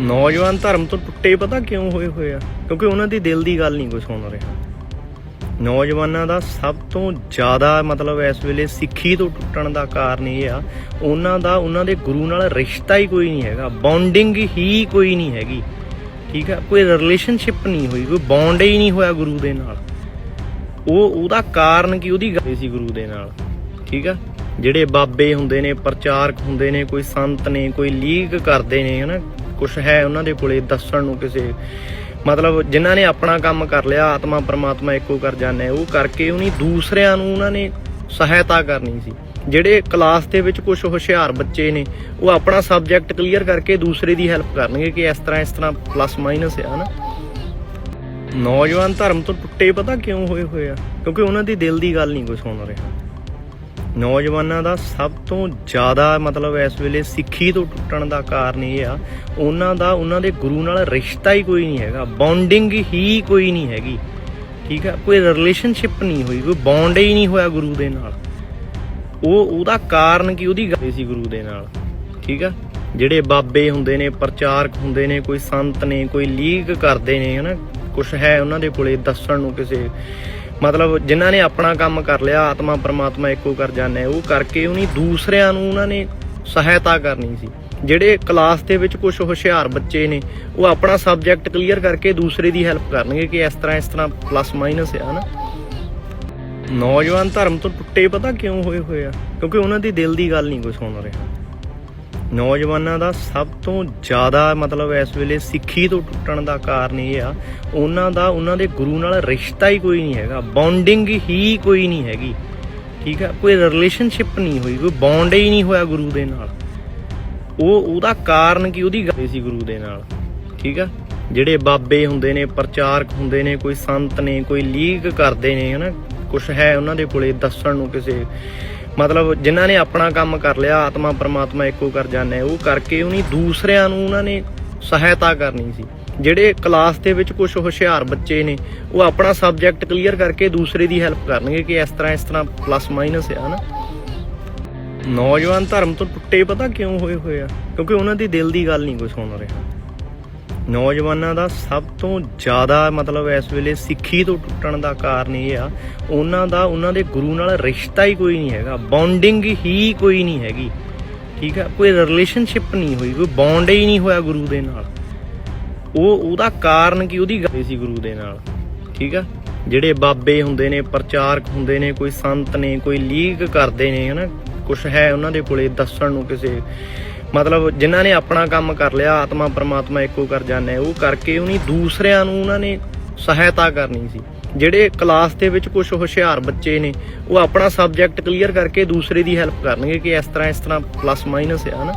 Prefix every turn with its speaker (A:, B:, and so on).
A: ਨੌਜਵਾਨ ਧਰਮ ਤੋਂ ਟੁੱਟੇ ਪਤਾ ਕਿਉਂ ਹੋਏ ਹੋਏ ਆ? ਕਿਉਂਕਿ ਉਹਨਾਂ ਦੀ ਦਿਲ ਦੀ ਗੱਲ ਨਹੀਂ ਕੋਈ ਸੁਣ ਰਿਹਾ। ਨੌਜਵਾਨਾਂ ਦਾ ਸਭ ਤੋਂ ਜ਼ਿਆਦਾ ਮਤਲਬ ਇਸ ਵੇਲੇ ਸਿੱਖੀ ਤੋਂ ਟੁੱਟਣ ਦਾ ਕਾਰਨ ਇਹ ਆ, ਉਹਨਾਂ ਦਾ, ਉਹਨਾਂ ਦੇ ਗੁਰੂ ਨਾਲ ਰਿਸ਼ਤਾ ਹੀ ਕੋਈ ਨਹੀਂ ਹੈਗਾ, ਬੌਂਡਿੰਗ ਹੀ ਕੋਈ ਨਹੀਂ ਹੈਗੀ, ਠੀਕ ਆ? ਕੋਈ ਰਿਲੇਸ਼ਨਸ਼ਿਪ ਨਹੀਂ ਹੋਈ, ਕੋਈ ਬੌਂਡ ਹੀ ਨਹੀਂ ਹੋਇਆ ਗੁਰੂ ਦੇ ਨਾਲ। ਉਹ, ਉਹਦਾ ਕਾਰਨ ਕੀ, ਉਹਦੀ ਗੱਲ ਸੀ ਗੁਰੂ ਦੇ ਨਾਲ, ਠੀਕ ਆ? ਜਿਹੜੇ ਬਾਬੇ ਹੁੰਦੇ ਨੇ, ਪ੍ਰਚਾਰਕ ਹੁੰਦੇ ਨੇ, ਕੋਈ ਸੰਤ ਨੇ, ਕੋਈ ਲੀਕ ਕਰਦੇ ਨੇ, ਹਨਾ? ਕੁਝ ਹੈ ਉਹਨਾਂ ਦੇ ਕੋਲੇ ਦੱਸਣ ਨੂੰ ਕਿਸੇ। ਮਤਲਬ ਜਿਨ੍ਹਾਂ ਨੇ ਆਪਣਾ ਕੰਮ ਕਰ ਲਿਆ, ਆਤਮਾ ਪਰਮਾਤਮਾ ਇੱਕੋ ਕਰ ਜਾਂਦੇ ਉਹ ਕਰਕੇ ਉਹਨੀ ਦੂਸਰਿਆਂ ਨੂੰ ਉਹਨਾਂ ਨੇ ਸਹਾਇਤਾ ਕਰਨੀ ਸੀ। ਜਿਹੜੇ ਕਲਾਸ ਦੇ ਵਿੱਚ ਕੁਝ ਹੁਸ਼ਿਆਰ ਬੱਚੇ ਨੇ, ਉਹ ਆਪਣਾ ਸਬਜੈਕਟ ਕਲੀਅਰ ਕਰਕੇ ਦੂਸਰੇ ਦੀ ਹੈਲਪ ਕਰਨਗੇ ਕਿ ਇਸ ਤਰ੍ਹਾਂ ਇਸ ਤਰ੍ਹਾਂ ਪਲੱਸ ਮਾਈਨਸ ਆ, ਹਨਾ। ਨੌਜਵਾਨ ਧਰਮ ਤੋਂ ਟੁੱਟੇ ਪਤਾ ਕਿਉਂ ਹੋਏ ਹੋਏ ਆ? ਕਿਉਂਕਿ ਉਹਨਾਂ ਦੀ ਦਿਲ ਦੀ ਗੱਲ ਨਹੀਂ ਕੋਈ ਸੁਣ ਰਿਹਾ। ਨੌਜਵਾਨਾਂ ਦਾ ਸਭ ਤੋਂ ਜ਼ਿਆਦਾ ਮਤਲਬ ਇਸ ਵੇਲੇ ਸਿੱਖੀ ਤੋਂ ਟੁੱਟਣ ਦਾ ਕਾਰਨ ਇਹ ਆ, ਉਹਨਾਂ ਦਾ, ਉਹਨਾਂ ਦੇ ਗੁਰੂ ਨਾਲ ਰਿਸ਼ਤਾ ਹੀ ਕੋਈ ਨਹੀਂ ਹੈਗਾ, ਬੌਂਡਿੰਗ ਹੀ ਕੋਈ ਨਹੀਂ ਹੈਗੀ, ਠੀਕ ਆ? ਕੋਈ ਰਿਲੇਸ਼ਨਸ਼ਿਪ ਨਹੀਂ ਹੋਈ, ਕੋਈ ਬੌਂਡ ਹੀ ਨਹੀਂ ਹੋਇਆ ਗੁਰੂ ਦੇ ਨਾਲ। ਉਹ, ਉਹਦਾ ਕਾਰਨ ਕੀ, ਉਹਦੀ ਗੱਲ ਸੀ ਗੁਰੂ ਦੇ ਨਾਲ, ਠੀਕ ਆ? ਜਿਹੜੇ ਬਾਬੇ ਹੁੰਦੇ ਨੇ, ਪ੍ਰਚਾਰਕ ਹੁੰਦੇ ਨੇ, ਕੋਈ ਸੰਤ ਨੇ, ਕੋਈ ਲੀਕ ਕਰਦੇ ਨੇ, ਹਨਾ? ਕੁਝ ਹੈ ਉਹਨਾਂ ਦੇ ਕੋਲੇ ਦੱਸਣ ਨੂੰ ਕਿਸੇ ਮਤਲਬ ਜਿਨ੍ਹਾਂ ਨੇ ਆਪਣਾ ਕੰਮ ਕਰ ਲਿਆ, ਆਤਮਾ ਪਰਮਾਤਮਾ ਇੱਕੋ ਕਰ ਜਾਂਦੇ ਉਹ ਕਰਕੇ ਉਹਨੀ ਦੂਸਰਿਆਂ ਨੂੰ ਉਹਨਾਂ ਨੇ ਸਹਾਇਤਾ ਕਰਨੀ ਸੀ। ਜਿਹੜੇ ਕਲਾਸ ਦੇ ਵਿੱਚ ਕੁਝ ਹੁਸ਼ਿਆਰ ਬੱਚੇ ਨੇ, ਉਹ ਆਪਣਾ ਸਬਜੈਕਟ ਕਲੀਅਰ ਕਰਕੇ ਦੂਸਰੇ ਦੀ ਹੈਲਪ ਕਰਨਗੇ ਕਿ ਇਸ ਤਰ੍ਹਾਂ ਇਸ ਤਰ੍ਹਾਂ ਪਲੱਸ ਮਾਈਨਸ ਆ, ਹਨਾ? ਨੌਜਵਾਨ ਧਰਮ ਤੋਂ ਟੁੱਟੇ ਪਤਾ ਕਿਉਂ ਹੋਏ ਹੋਏ ਆ? ਕਿਉਂਕਿ ਉਹਨਾਂ ਦੀ ਦਿਲ ਦੀ ਗੱਲ ਨਹੀਂ ਕੋਈ ਸੁਣ ਰਿਹਾ। ਨੌਜਵਾਨਾਂ ਦਾ ਸਭ ਤੋਂ ਜ਼ਿਆਦਾ ਮਤਲਬ ਇਸ ਵੇਲੇ ਸਿੱਖੀ ਤੋਂ ਟੁੱਟਣ ਦਾ ਕਾਰਨ ਇਹ ਆ, ਉਹਨਾਂ ਦਾ, ਉਹਨਾਂ ਦੇ ਗੁਰੂ ਨਾਲ ਰਿਸ਼ਤਾ ਹੀ ਕੋਈ ਨਹੀਂ ਹੈਗਾ ਬੌਂਡਿੰਗ ਹੀ ਕੋਈ ਨਹੀਂ ਹੈਗੀ, ਠੀਕ ਆ? ਕੋਈ ਰਿਲੇਸ਼ਨਸ਼ਿਪ ਨਹੀਂ ਹੋਈ, ਕੋਈ ਬੌਂਡ ਹੀ ਨਹੀਂ ਹੋਇਆ ਗੁਰੂ ਦੇ ਨਾਲ। ਉਹ, ਉਹਦਾ ਕਾਰਨ ਕੀ, ਉਹਦੀ ਗੱਲ ਸੀ ਗੁਰੂ ਦੇ ਨਾਲ, ਠੀਕ ਆ? ਜਿਹੜੇ ਬਾਬੇ ਹੁੰਦੇ ਨੇ, ਪ੍ਰਚਾਰਕ ਹੁੰਦੇ ਨੇ, ਕੋਈ ਸੰਤ ਨੇ, ਕੋਈ ਲੀਕ ਕਰਦੇ ਨੇ, ਹਨਾ? ਕੁਝ ਹੈ ਉਹਨਾਂ ਦੇ ਕੋਲੇ ਦੱਸਣ ਨੂੰ ਕਿਸੇ। ਮਤਲਬ ਜਿਨ੍ਹਾਂ ਨੇ ਆਪਣਾ ਕੰਮ ਕਰ ਲਿਆ, ਆਤਮਾ ਪਰਮਾਤਮਾ ਇੱਕੋ ਕਰ ਜਾਂਦੇ ਉਹ ਕਰਕੇ ਉਹਨੀ ਦੂਸਰਿਆਂ ਨੂੰ ਉਹਨਾਂ ਨੇ ਸਹਾਇਤਾ ਕਰਨੀ ਸੀ। ਜਿਹੜੇ ਕਲਾਸ ਦੇ ਵਿੱਚ ਕੁਝ ਹੁਸ਼ਿਆਰ ਬੱਚੇ ਨੇ, ਉਹ ਆਪਣਾ ਸਬਜੈਕਟ ਕਲੀਅਰ ਕਰਕੇ ਦੂਸਰੇ ਦੀ ਹੈਲਪ ਕਰਨਗੇ ਕਿ ਇਸ ਤਰ੍ਹਾਂ ਇਸ ਤਰ੍ਹਾਂ ਪਲੱਸ ਮਾਈਨਸ ਆ ਹਨਾ ਨੌਜਵਾਨ ਧਰਮ ਤੋਂ ਟੁੱਟੇ ਪਤਾ ਕਿਉਂ ਹੋਏ ਹੋਏ ਆ? ਕਿਉਂਕਿ ਉਹਨਾਂ ਦੀ ਦਿਲ ਦੀ ਗੱਲ ਨਹੀਂ ਕੋਈ ਸੁਣ ਰਿਹਾ। ਨੌਜਵਾਨਾਂ ਦਾ ਸਭ ਤੋਂ ਜ਼ਿਆਦਾ ਮਤਲਬ ਇਸ ਵੇਲੇ ਸਿੱਖੀ ਤੋਂ ਟੁੱਟਣ ਦਾ ਕਾਰਨ ਇਹ ਆ, ਉਹਨਾਂ ਦਾ, ਉਹਨਾਂ ਦੇ ਗੁਰੂ ਨਾਲ ਰਿਸ਼ਤਾ ਹੀ ਕੋਈ ਨਹੀਂ ਹੈਗਾ, ਬੌਂਡਿੰਗ ਹੀ ਕੋਈ ਨਹੀਂ ਹੈਗੀ, ਠੀਕ ਆ? ਕੋਈ ਰਿਲੇਸ਼ਨਸ਼ਿਪ ਨਹੀਂ ਹੋਈ, ਕੋਈ ਬੌਂਡ ਹੀ ਨਹੀਂ ਹੋਇਆ ਗੁਰੂ ਦੇ ਨਾਲ। ਉਹ, ਉਹਦਾ ਕਾਰਨ ਕੀ, ਉਹਦੀ ਗੱਲ ਸੀ ਗੁਰੂ ਦੇ ਨਾਲ, ਠੀਕ ਆ? ਜਿਹੜੇ ਬਾਬੇ ਹੁੰਦੇ ਨੇ, ਪ੍ਰਚਾਰਕ ਹੁੰਦੇ ਨੇ, ਕੋਈ ਸੰਤ ਨੇ, ਕੋਈ ਲੀਕ ਕਰਦੇ ਨੇ, ਹਨਾ? ਕੁਝ ਹੈ ਉਹਨਾਂ ਦੇ ਕੋਲੇ ਦੱਸਣ ਨੂੰ ਕਿਸੇ, ਮਤਲਬ ਜਿਨ੍ਹਾਂ ਨੇ ਆਪਣਾ ਕੰਮ ਕਰ ਲਿਆ, ਆਤਮਾ ਪਰਮਾਤਮਾ ਇੱਕੋ ਕਰ ਜਾਂਦੇ ਉਹ ਕਰਕੇ ਉਹਨੀ ਦੂਸਰਿਆਂ ਨੂੰ ਉਹਨਾਂ ਨੇ ਸਹਾਇਤਾ ਕਰਨੀ ਸੀ। ਜਿਹੜੇ ਕਲਾਸ ਦੇ ਵਿੱਚ ਕੁਝ ਹੁਸ਼ਿਆਰ ਬੱਚੇ ਨੇ, ਉਹ ਆਪਣਾ ਸਬਜੈਕਟ ਕਲੀਅਰ ਕਰਕੇ ਦੂਸਰੇ ਦੀ ਹੈਲਪ ਕਰਨਗੇ ਕਿ ਇਸ ਤਰ੍ਹਾਂ ਇਸ ਤਰ੍ਹਾਂ ਪਲੱਸ ਮਾਈਨਸ ਆ, ਹਨਾ?